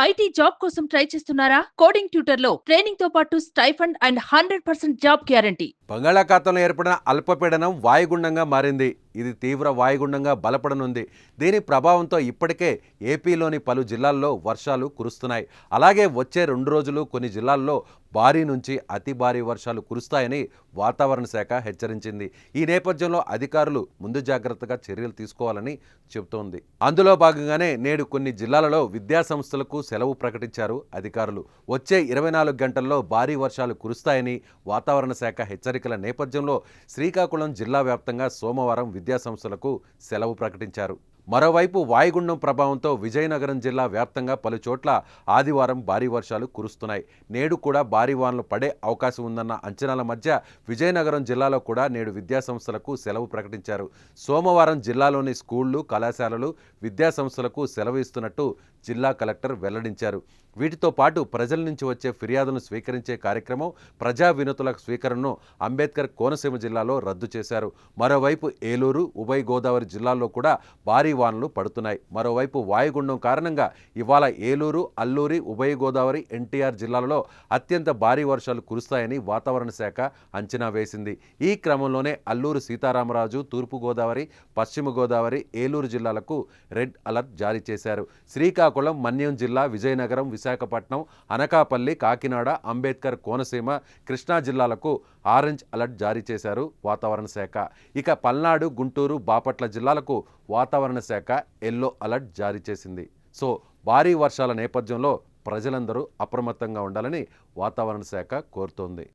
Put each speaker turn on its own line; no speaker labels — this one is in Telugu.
ఐటీ జాబ్ కోసం ట్రై చేస్తున్నారా? కోడింగ్ ట్యూటర్లో ట్రైనింగ్తో పాటు stipend and hundred percent job guarantee.
బంగాళాఖాతంలో ఏర్పడిన అల్పపీడనం వాయుగుండంగా మారింది. ఇది తీవ్ర వాయుగుండంగా బలపడనుంది. దీని ప్రభావంతో ఇప్పటికే ఏపీలోని పలు జిల్లాల్లో వర్షాలు కురుస్తున్నాయి. అలాగే వచ్చే రెండు రోజులు కొన్ని జిల్లాల్లో భారీ నుంచి అతి భారీ వర్షాలు కురుస్తాయని వాతావరణ శాఖ హెచ్చరించింది. ఈ నేపథ్యంలో అధికారులు ముందు జాగ్రత్తగా చర్యలు తీసుకోవాలని చెబుతోంది. అందులో భాగంగానే నేడు కొన్ని జిల్లాలలో విద్యాసంస్థలకు సెలవు ప్రకటించారు అధికారులు. వచ్చే ఇరవై నాలుగు గంటల్లో భారీ వర్షాలు కురుస్తాయని వాతావరణ శాఖ హెచ్చరికల నేపథ్యంలో శ్రీకాకుళం జిల్లా వ్యాప్తంగా సోమవారం విద్యా సంస్థలకు సెలవు ప్రకటించారు. మరోవైపు వాయుగుండం ప్రభావంతో విజయనగరం జిల్లా వ్యాప్తంగా పలుచోట్ల ఆదివారం భారీ వర్షాలు కురుస్తున్నాయి. నేడు కూడా భారీ వానలు పడే అవకాశం ఉందన్న అంచనాల మధ్య విజయనగరం జిల్లాలో కూడా నేడు విద్యాసంస్థలకు సెలవు ప్రకటించారు. సోమవారం జిల్లాలోని స్కూళ్ళు కళాశాలలు విద్యాసంస్థలకు సెలవు ఇస్తున్నట్టు జిల్లా కలెక్టర్ వెల్లడించారు. వీటితో పాటు ప్రజల నుంచి వచ్చే ఫిర్యాదులను స్వీకరించే కార్యక్రమం ప్రజా వినతుల స్వీకరణను అంబేద్కర్ కోనసీమ జిల్లాలో రద్దు చేశారు. మరోవైపు ఏలూరు ఉభయ గోదావరి జిల్లాల్లో కూడా భారీ వానలు పడుతున్నాయి. మరోవైపు వాయుగుండం కారణంగా ఇవాళ ఏలూరు అల్లూరి ఉభయ గోదావరి ఎన్టీఆర్ జిల్లాలలో అత్యంత భారీ వర్షాలు కురుస్తాయని వాతావరణ శాఖ అంచనా వేసింది. ఈ క్రమంలోనే అల్లూరు సీతారామరాజు తూర్పు గోదావరి పశ్చిమ గోదావరి ఏలూరు జిల్లాలకు రెడ్ అలర్ట్ జారీ చేశారు. శ్రీకాకుళం మన్యం జిల్లా విజయనగరం విశాఖపట్నం అనకాపల్లి కాకినాడ అంబేద్కర్ కోనసీమ కృష్ణా జిల్లాలకు ఆరెంజ్ అలర్ట్ జారీ చేశారు వాతావరణ శాఖ. ఇక పల్నాడు గుంటూరు బాపట్ల జిల్లాలకు వాతావరణ శాఖ ఎల్లో అలర్ట్ జారీ చేసింది. సో భారీ వర్షాల నేపథ్యంలో ప్రజలందరూ అప్రమత్తంగా ఉండాలని వాతావరణ శాఖ కోరుతోంది.